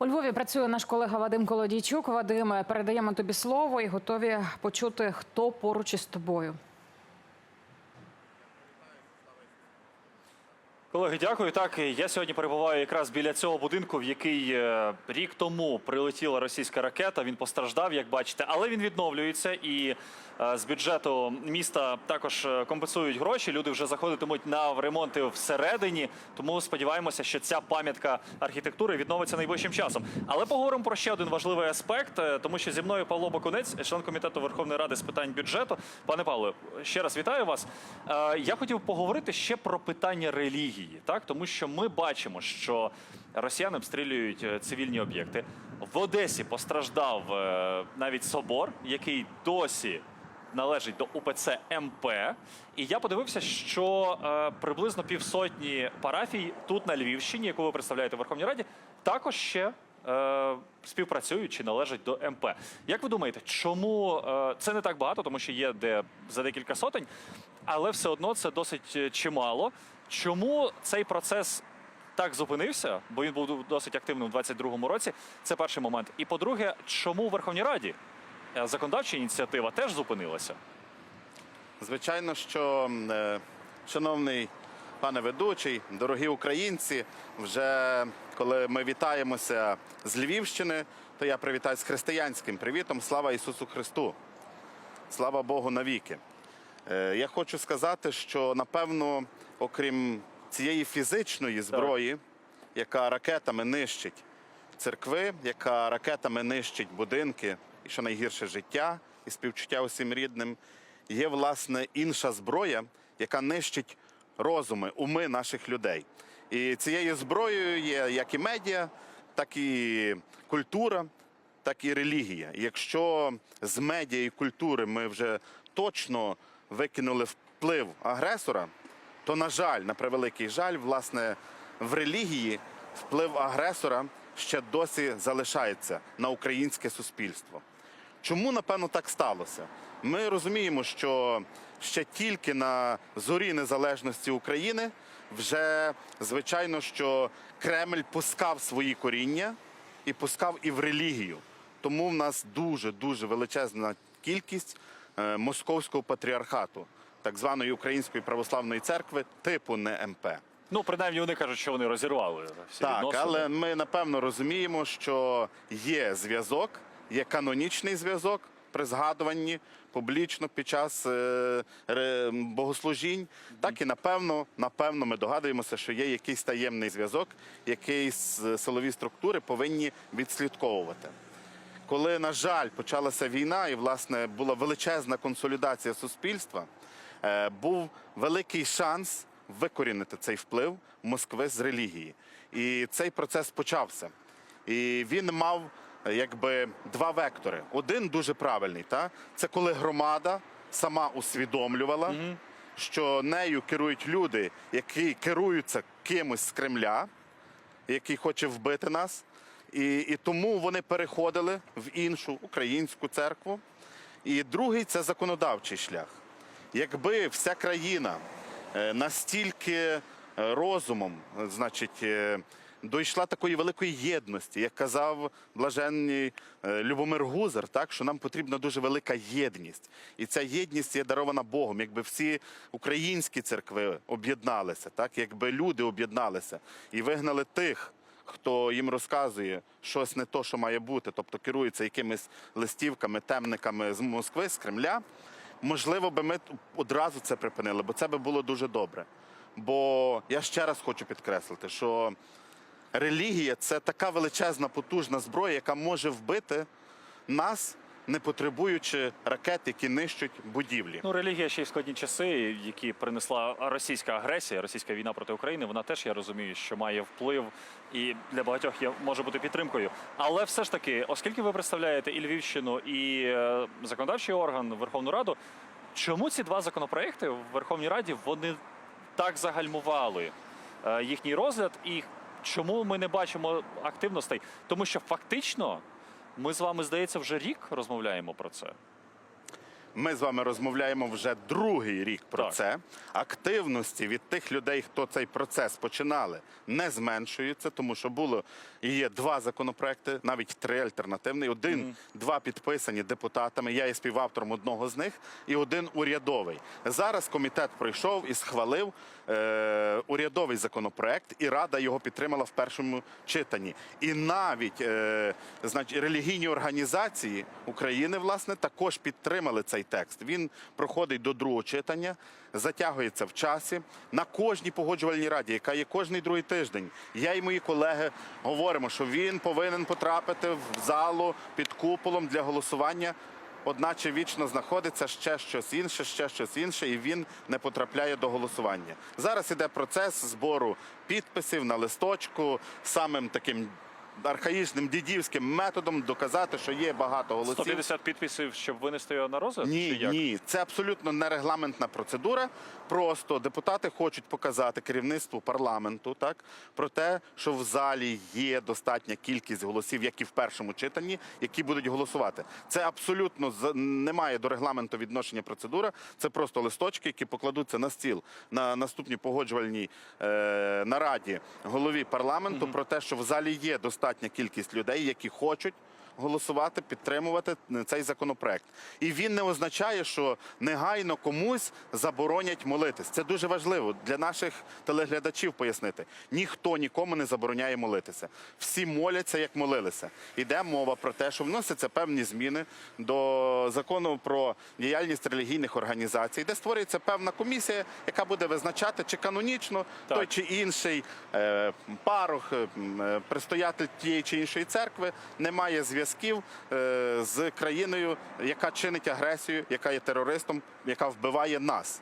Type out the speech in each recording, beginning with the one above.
У Львові працює наш колега Вадим Колодійчук. Вадиме, передаємо тобі слово і готові почути, хто поруч із тобою. Колеги, дякую. Так, я сьогодні перебуваю якраз біля цього будинку, в який е, рік тому прилетіла російська ракета. Він постраждав, як бачите, але він відновлюється і е, з бюджету міста також е, компенсують гроші. Люди вже заходитимуть на ремонти всередині. Тому сподіваємося, що ця пам'ятка архітектури відновиться найближчим часом. Але поговоримо про ще один важливий аспект, тому що зі мною Павло Бакунець, член комітету Верховної Ради з питань бюджету. Пане Павло, ще раз вітаю вас. Я хотів поговорити ще про питання релігії, так тому що ми бачимо, що росіяни обстрілюють е, цивільні об'єкти. В Одесі постраждав е, навіть собор, який досі належить до УПЦ МП. І я подивився, що е, приблизно півсотні парафій тут на Львівщині, яку ви представляєте в Верховній Раді, також ще співпрацюють чи належать до МП. Як ви думаєте, чому це не так багато, тому що є де за декілька сотень, але все одно це досить чимало. Чому цей процес так зупинився? Бо він був досить активним у 22-му році. Це перший момент. І по-друге, чому у Верховній Раді е, законодавча ініціатива теж зупинилася? Звичайно, що е, шановний пане ведучий, дорогі українці, вже коли ми вітаємося з Львівщини, то я привітаю з християнським привітом. Слава Ісусу Христу! Слава Богу навіки! Е, Я хочу сказати, що напевно, окрім цієї фізичної зброї, яка ракетами нищить церкви, яка ракетами нищить будинки, і що найгірше життя і співчуття усім рідним, є власне інша зброя, яка нищить розуми, уми наших людей. І цією зброєю є як і медіа, так і культура, так і релігія. Якщо з медіа і культури ми вже точно викинули вплив агресора, то, на жаль, на превеликий жаль, власне, в релігії вплив агресора ще досі залишається на українське суспільство. Чому, напевно, так сталося? Ми розуміємо, що ще тільки на зорі незалежності України вже звичайно, що Кремль пускав свої коріння і пускав і в релігію. Тому в нас дуже дуже величезна кількість е, московського патріархату, так званої Української православної церкви, типу не МП. Ну, принаймні, вони кажуть, що вони розірвали всі Так, відносини. але ми напевно розуміємо, що є зв'язок, є канонічний зв'язок при згадуванні публічно під час е, богослужінь. Так і напевно, напевно, ми догадуємося, що є якийсь таємний зв'язок, який силові структури повинні відслідковувати. Коли, на жаль, почалася війна, і власне була величезна консолідація суспільства, був великий шанс викорінити цей вплив Москви з релігії. І цей процес почався. І він мав е, якби два вектори. Один дуже правильний, та? це коли громада сама усвідомлювала, що нею керують люди, які керуються кимось з Кремля, який хоче вбити нас. І, і тому вони переходили в іншу українську церкву. І другий це законодавчий шлях. Якби вся країна е, настільки е, розумом, значить, е, дійшла такої великої єдності, як казав блаженний Любомир Гузар, так що нам потрібна дуже велика єдність, і ця єдність є дарована Богом. Якби всі українські церкви об'єдналися, так якби люди об'єдналися і вигнали тих. Хто їм розказує щось не то, що має бути, тобто керується якимись листівками, темниками з Москви, з Кремля, можливо, би ми одразу це припинили, бо це би було дуже добре. Бо я ще раз хочу підкреслити, що релігія це така величезна потужна зброя, яка може вбити нас, не потребуючи ракет, які нищать будівлі. Ну, релігія ще й складні часи, які принесла російська агресія, російська війна проти України. Вона теж я розумію, що має вплив і для багатьох є може бути підтримкою. Але все ж таки, оскільки ви представляєте і Львівщину, і е, законодавчий орган Верховну Раду, чому ці два законопроекти в Верховній Раді вони так загальмували е, їхній розгляд, і чому ми не бачимо активностей? Тому що фактично ми з вами здається вже рік розмовляємо про це. Ми з вами розмовляємо вже другий рік про Так. це. Активності від тих людей, хто цей процес починали, не зменшуються, тому що було і є два законопроекти, навіть три альтернативний. Один, два підписані депутатами. Я є співавтором одного з них, і один урядовий. Зараз комітет пройшов і схвалив е, урядовий законопроект, і Рада його підтримала в першому читанні. І навіть е, значить, релігійні організації України власне також підтримали цей текст. Він проходить до другого читання, затягується в часі. На кожній погоджувальній раді, яка є кожний другий тиждень. Я і мої колеги говоримо, що він повинен потрапити в залу під куполом для голосування. Одначе вічно знаходиться ще щось інше, ще щось інше, і він не потрапляє до голосування. Зараз іде процес збору підписів на листочку самим таким архаїчним дідівським методом доказати, що є багато голосів. 150 підписів, щоб винести його на розгляд? Ні, Чи як? ні, це абсолютно не регламентна процедура. Просто депутати хочуть показати керівництву парламенту так про те, що в залі є достатня кількість голосів, як і в першому читанні, які будуть голосувати. Це абсолютно не має до регламенту відношення процедура. Це просто листочки, які покладуться на стіл на наступній погоджувальній е, нараді голові парламенту про те, що в залі є достатня кількість людей, які хочуть голосувати, підтримувати цей законопроект. І він не означає, що негайно комусь заборонять молитись. Це дуже важливо для наших телеглядачів пояснити. Ніхто нікому не забороняє молитися. Всі моляться, як молилися. Іде мова про те, що вносяться певні зміни до закону про діяльність релігійних організацій, де створюється певна комісія, яка буде визначати, чи канонічно Так. той чи інший е, парох, е, е, предстоятель тієї чи іншої церкви не має зв'язків е, з країною, яка чинить агресію, яка є терористом, яка вбиває нас.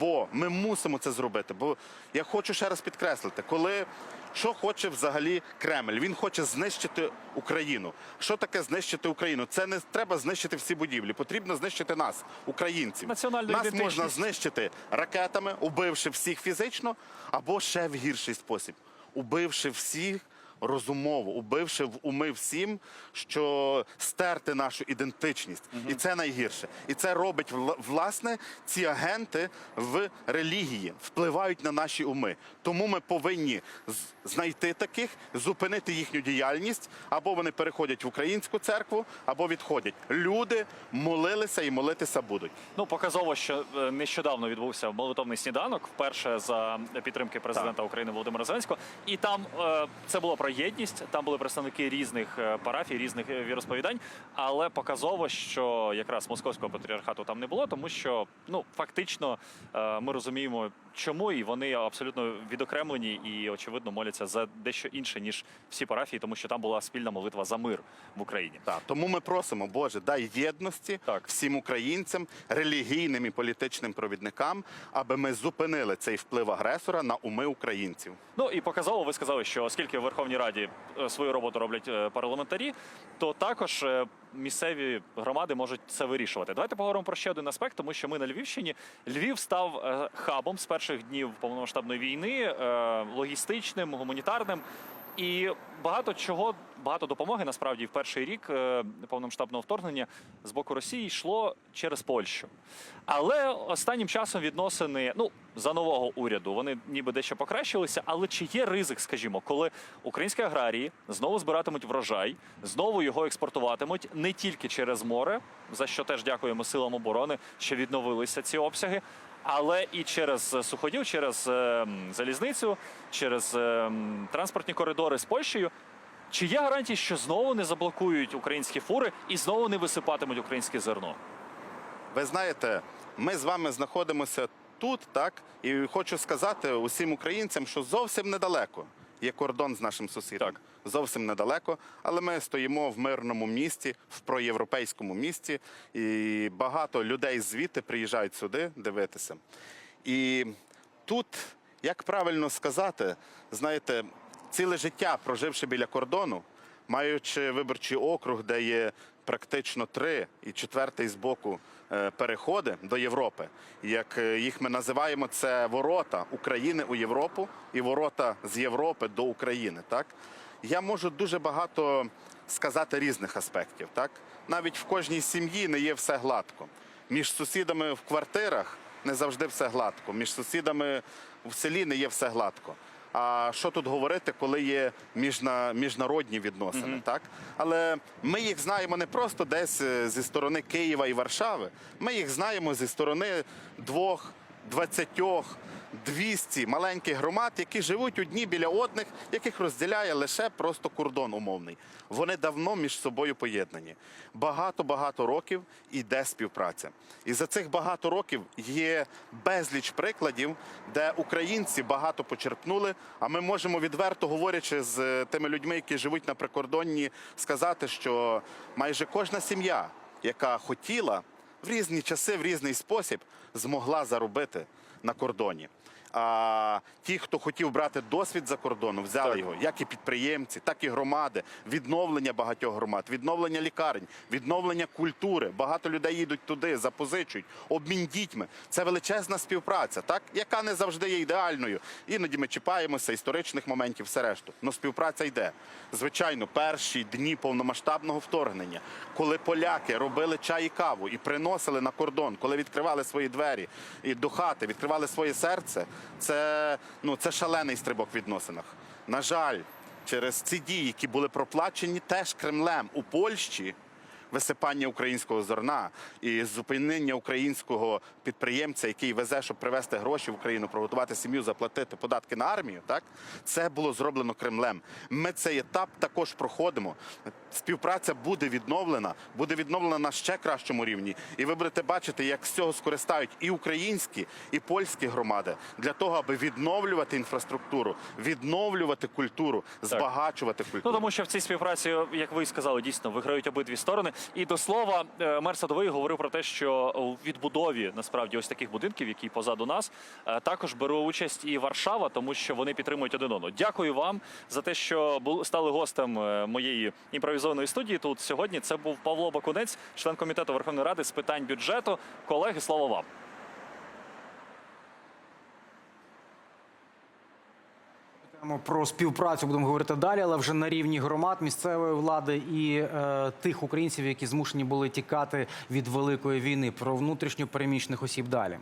Бо ми мусимо це зробити. Бо я хочу ще раз підкреслити, коли що хоче взагалі Кремль? Він хоче знищити Україну. Що таке знищити Україну? Це не треба знищити всі будівлі. Потрібно знищити нас, українців. Національну нас можна знищити ракетами, убивши всіх фізично, або ще в гірший спосіб, убивши всіх розумово, убивши в уми всім, що стерти нашу ідентичність. І це найгірше. І це робить вла- власне ці агенти в релігії, впливають на наші уми. Тому ми повинні знайти таких, зупинити їхню діяльність, або вони переходять в українську церкву, або відходять. Люди молилися і молитися будуть. Ну, показово, що е, нещодавно відбувся молитовний сніданок, вперше за підтримки президента України Володимира Зеленського. І там е, це було про єдність. Там були представники різних е, парафій, різних е, віросповідань. Але показово, що якраз московського патріархату там не було, тому що ну фактично е, ми розуміємо, чому і вони абсолютно відокремлені і очевидно моляться за дещо інше ніж всі парафії, тому що там була спільна молитва за мир в Україні. Так, тому ми просимо, Боже, дай єдності Так. всім українцям, релігійним і політичним провідникам, аби ми зупинили цей вплив агресора на уми українців. Ну і показово, ви сказали, що оскільки в Верховній Раді е, свою роботу роблять е, парламентарі, то також е, місцеві громади можуть це вирішувати. Давайте поговоримо про ще один аспект, тому що ми на Львівщині. Львів став хабом з перших днів повномасштабної війни, логістичним, гуманітарним. І багато чого, багато допомоги насправді в перший рік е, повномасштабного вторгнення з боку Росії йшло через Польщу. Але останнім часом відносини, ну за нового уряду, вони ніби дещо покращилися. Але чи є ризик, скажімо, коли українські аграрії знову збиратимуть врожай, знову його експортуватимуть не тільки через море, за що теж дякуємо силам оборони, що відновилися ці обсяги. Але і через суходіл, через е, залізницю, через е, транспортні коридори з Польщею. Чи є гарантії, що знову не заблокують українські фури і знову не висипатимуть українське зерно? Ви знаєте, ми з вами знаходимося тут, так і хочу сказати усім українцям, що зовсім недалеко є кордон з нашим сусідом. Так. Зовсім недалеко, але ми стоїмо в мирному місті, в проєвропейському місті, і багато людей звідти приїжджають сюди дивитися. І тут, як правильно сказати, знаєте, ціле життя проживши біля кордону, маючи виборчий округ, де є практично три і четвертий з боку е, переходи до Європи. Як е, їх ми називаємо, це ворота України у Європу і ворота з Європи до України. Так я можу дуже багато сказати різних аспектів. Так навіть в кожній сім'ї не є все гладко. між сусідами в квартирах не завжди все гладко. Між сусідами в селі не є все гладко. А що тут говорити, коли є міжнародні відносини, так? Але ми їх знаємо не просто десь е, зі сторони Києва і Варшави. Ми їх знаємо зі сторони двох, двадцятьох, 200 маленьких громад, які живуть одні біля одних, яких розділяє лише просто кордон умовний. Вони давно між собою поєднані. Багато-багато років іде співпраця. І за цих багато років є безліч прикладів, де українці багато почерпнули. А ми можемо відверто говорячи з е, тими людьми, які живуть на прикордонні, сказати, що майже кожна сім'я, яка хотіла в різні часи, в різний спосіб, змогла заробити на кордоні. А ті, хто хотів брати досвід за кордону, взяли Так. його, як і підприємці, так і громади, відновлення багатьох громад, відновлення лікарень, відновлення культури. Багато людей їдуть туди, запозичують, обмін дітьми. Це величезна співпраця, так яка не завжди є ідеальною. Іноді ми чіпаємося історичних моментів, все решту. Но співпраця йде. Звичайно, перші дні повномасштабного вторгнення, коли поляки робили чай і каву і приносили на кордон, коли відкривали свої двері і до хати, відкривали своє серце. Це ну це шалений стрибок в відносинах. На жаль, через ці дії, які були проплачені теж Кремлем у Польщі. Висипання українського зерна і зупинення українського підприємця, який везе, щоб привезти гроші в Україну, приготувати сім'ю, заплатити податки на армію. Так це було зроблено Кремлем. Ми цей етап також проходимо. Співпраця буде відновлена, буде відновлена на ще кращому рівні. І ви будете бачити, як з цього скористають і українські, і польські громади для того, аби відновлювати інфраструктуру, відновлювати культуру, збагачувати культуру. Ну тому що в цій співпраці, як ви сказали, дійсно виграють обидві сторони. І до слова, е, мер Садовий говорив про те, що у відбудові насправді ось таких будинків, які позаду нас, е, також бере участь і Варшава, тому що вони підтримують один одного. Дякую вам за те, що стали гостем е, моєї імпровізованої студії. Тут сьогодні це був Павло Бакунець, член комітету Верховної Ради з питань бюджету. Колеги, слово вам. Про співпрацю будемо говорити далі, але вже на рівні громад місцевої влади і е, тих українців, які змушені були тікати від великої війни. Про внутрішньо переміщених осіб далі.